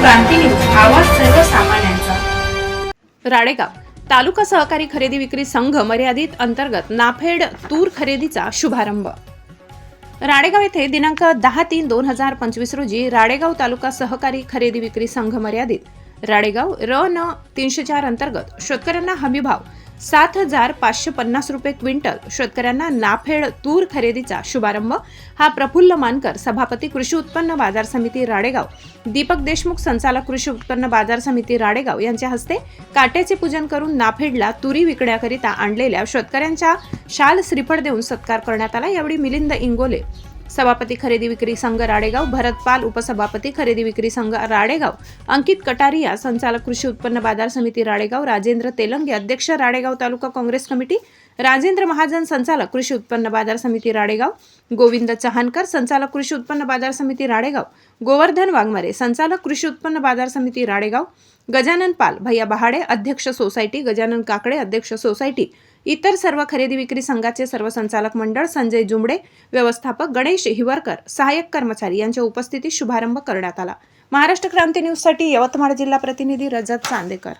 क्रांती news आवाज सर्वसामान्यांचा. राडेगाव तालुका सहकारी खरेदी विक्री संघ मर्यादित अंतर्गत नाफेड तूर खरेदीचा शुभारंभ. राडेगाव येथे दिनांक दहा तीन दोन हजार पंचवीस रोजी राडेगाव तालुका सहकारी खरेदी विक्री संघ मर्यादित राडेगाव र न तीनशे चार अंतर्गत शेतकऱ्यांना हमीभाव सात हजार पाचशे पन्नास रुपये क्विंटल. शेतकऱ्यांना नाफेड तूर खरेदीचा शुभारंभ. हा प्रफुल्ल मानकर सभापती कृषी उत्पन्न बाजार समिती राडेगाव. दीपक देशमुख संचालक कृषी उत्पन्न बाजार समिती राडेगाव यांच्या हस्ते काट्याचे पूजन करून नाफेडला तुरी विकण्याकरिता आणलेल्या शेतकऱ्यांच्या शाल श्रीफळ देऊन सत्कार करण्यात आला. यावेळी मिलिंद इंगोले सभापती खरेदी विक्री संघ राडेगाव भरत पाल उपसभापती खरेदी विक्री संघ राडेगाव अंकित कटारिया संचालक कृषी उत्पन्न बाजार समिती राडेगाव राजेंद्र तेलंगे अध्यक्ष राडेगाव तालुका काँग्रेस कमिटी राजेंद्र महाजन संचालक कृषी उत्पन्न बाजार समिती राडेगाव गोविंद चहानकर संचालक कृषी उत्पन्न बाजार समिती राडेगाव गोवर्धन वाघमारे संचालक कृषी उत्पन्न बाजार समिती राडेगाव गजानन पाल भैया बहाडे अध्यक्ष सोसायटी गजानन काकडे अध्यक्ष सोसायटी इतर सर्व खरेदी विक्री संघाचे सर्व संचालक मंडळ संजय जुंबडे व्यवस्थापक गणेश हिवरकर सहाय्यक कर्मचारी यांच्या उपस्थितीत शुभारंभ करण्यात आला. महाराष्ट्र क्रांती न्यूजसाठी यवतमाळ जिल्हा प्रतिनिधी रजत चांदेकर.